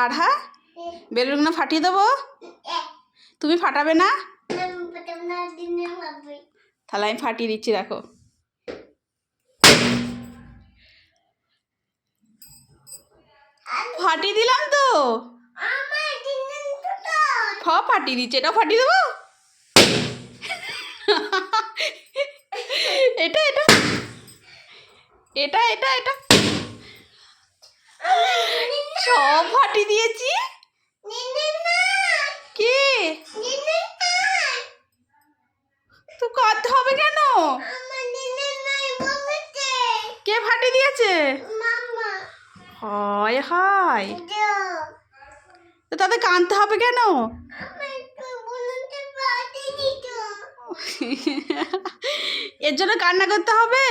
আর হ্যাঁ? বেলুনগুলো ফাটিয়ে দেবো? তুমি ফাটাবে না? তাহলে আমি ফাটিয়ে দিচ্ছি, দেখো। ফাটিয়ে দিলাম তো। ফাটিয়ে দিচ্ছে। এটাও ফাটিয়ে দেবো? এটা এটা। এটা এটা এটা। সব ফাটিয়ে দিয়েছি? কে? তো কাঁদতে হবে কেন? কে ফাটিয়ে দিয়েছে? হায় হায়। তো তাদের কাঁদতে হবে কেন? এর জন্য কান্না করতে হবে?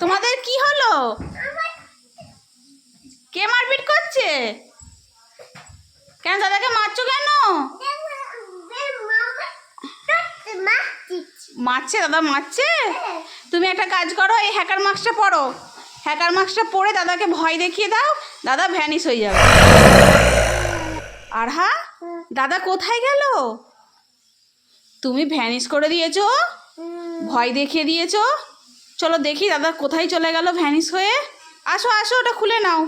তোমাদের কি হলো? কে মারপিট করছে? কেন দাদাকে মারছো কেন? মারছে দাদা মারছে? তুমি একটা কাজ করো এই হ্যাকার মাস্কটা পড়ো। হ্যাকার মাস্কটা পরে দাদাকে ভয় দেখিয়ে দাও দাদা ভ্যানিশ হয়ে যাবে। আর হ্যাঁ দাদা কোথায় গেল? তুমি ভ্যানিশ করে দিয়েছ? ভয় দেখিয়ে দিয়েছ? চলো দেখি, দাদা কোথায় চলে গেল ভ্যানিশ হয়ে? আসো আসো, ওটা খুলে নাও।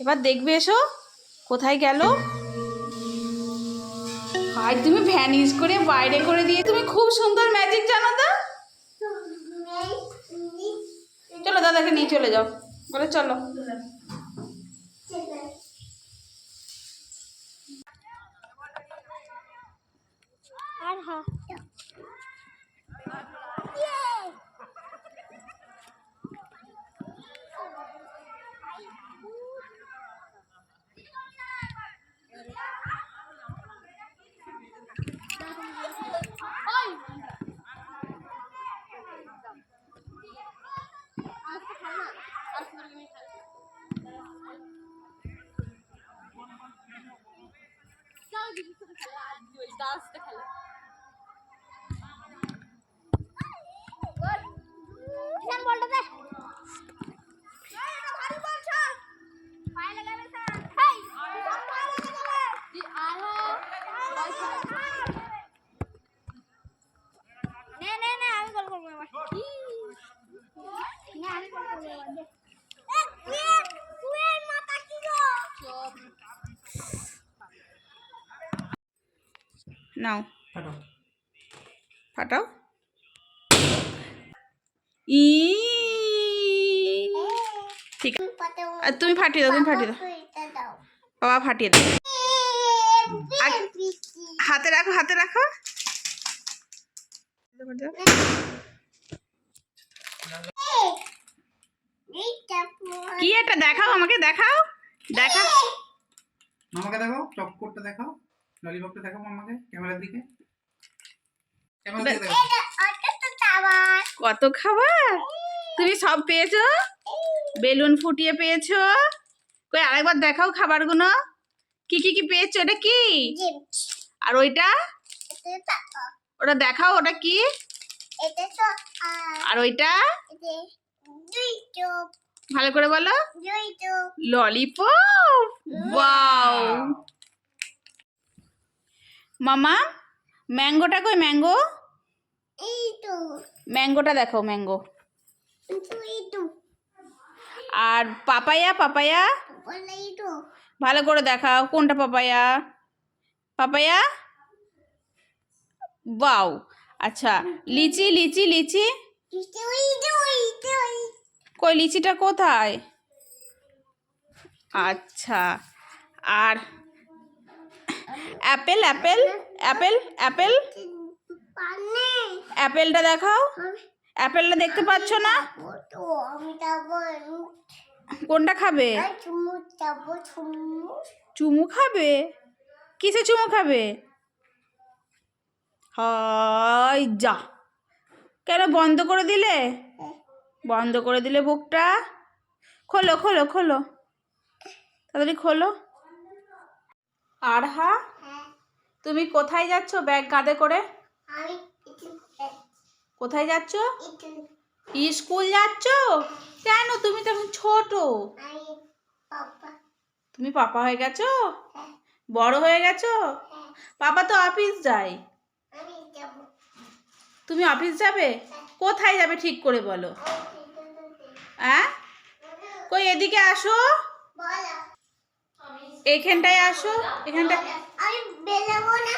এবার দেখবে এসো, কোথায় গেল? আর তুমি ভ্যানিশ করে বাইরে করে দিয়ে, তুমি খুব সুন্দর ম্যাজিক জানো তো? চলো দাদাকে নিয়ে চলে যাও। বলে চলো। আর হ্যাঁ নে নে নে আমি গোল করব এবার। না আমি গোল করব নাও। ফাটাও। ফাটাও। ই। ঠিক। আছে আর তুমি ফাটিয়ে দাও তুমি ফাটিয়ে দাও। বাবা ফাটিয়ে দাও। হাতে রাখো হাতে রাখো। কি এটা দেখাও আমাকে দেখাও। দেখাও। আমাকে দেখাও চপকোটটা দেখাও। ললিপপটা দেখাও মামাকে ক্যামেরার দিকে? কত খাবার? তুমি সব পেয়েছ? বেলুন ফুটিয়ে পেয়েছ? কই আরেকবার দেখাও খাবারগুলো। কি কি কি পেয়েছ? এটা কি? আর ওইটা? ওটা দেখাও ওটা কি? আর ওইটা? ভালো করে বলো। ললিপপ? ওয়াও! মামা ম্যাঙ্গোটা কই ম্যাঙ্গো? এই তো ম্যাঙ্গোটা দেখো ম্যাঙ্গো। আর পাপায়া পাপায়া? ভালো করে দেখাও কোনটা পাপায়া? পাপায়া? বাউ আচ্ছা। লিচি লিচি লিচি। কই লিচিটা কোথায়? আচ্ছা। আর অ্যাপেল অ্যাপেল অ্যাপেল অ্যাপেল। অ্যাপেলটা দেখাও। অ্যাপেলটা দেখতে পাচ্ছ না? কোনটা খাবে? চুমু খাবে? কিসে চুমু খাবে? হাই যা। কেন বন্ধ করে দিলে? বন্ধ করে দিলে বুকটা? খোলো খোলো খোলো। তাড়াতাড়ি খোলো। আর হা হ্যাঁ তুমি কোথায় যাচ্ছ ব্যাগ কাঁধে করে? কোথায় যাচ্ছ? স্কুল যাচ্ছ? কেন? তুমি তো এখন ছোট। তুমি পাপা হয়ে গেছো? বড় হয়ে গেছো? পাপা তো অফিস যায়। তুমি অফিস যাবে? কোথায় যাবে ঠিক করে বলো। হ্যাঁ কই এদিকে আসো। এখানটায় আসো। এখানটায় আমি বেরোবো না।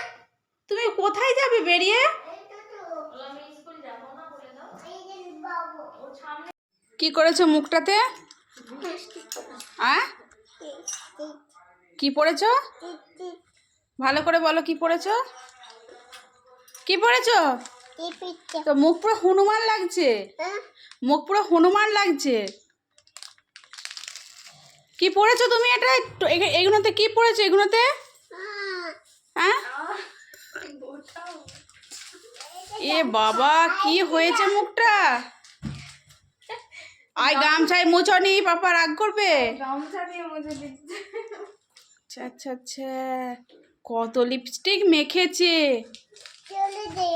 তুমি কোথায় যাবে বেরিয়ে? বাবু। কি করেছ মুখটাতে? হ্যাঁ কি পড়েছো? ভালো করে বলো কি পড়েছো? কি পড়েছো? তো মুখ পুরো হনুমান লাগছে। মুখ পুরো হনুমান লাগছে। কি পড়েছো তুমি এটা? একটু এগুলোতে কি পড়েছো এগুলোতে হ্যাঁ এ বাবা কি হয়েছে মুখটা? আয় গামছায় মোচনি পাপা রাগ করবে। আচ্ছা আচ্ছা আচ্ছা। কত লিপস্টিক মেখেছে। চলে দে।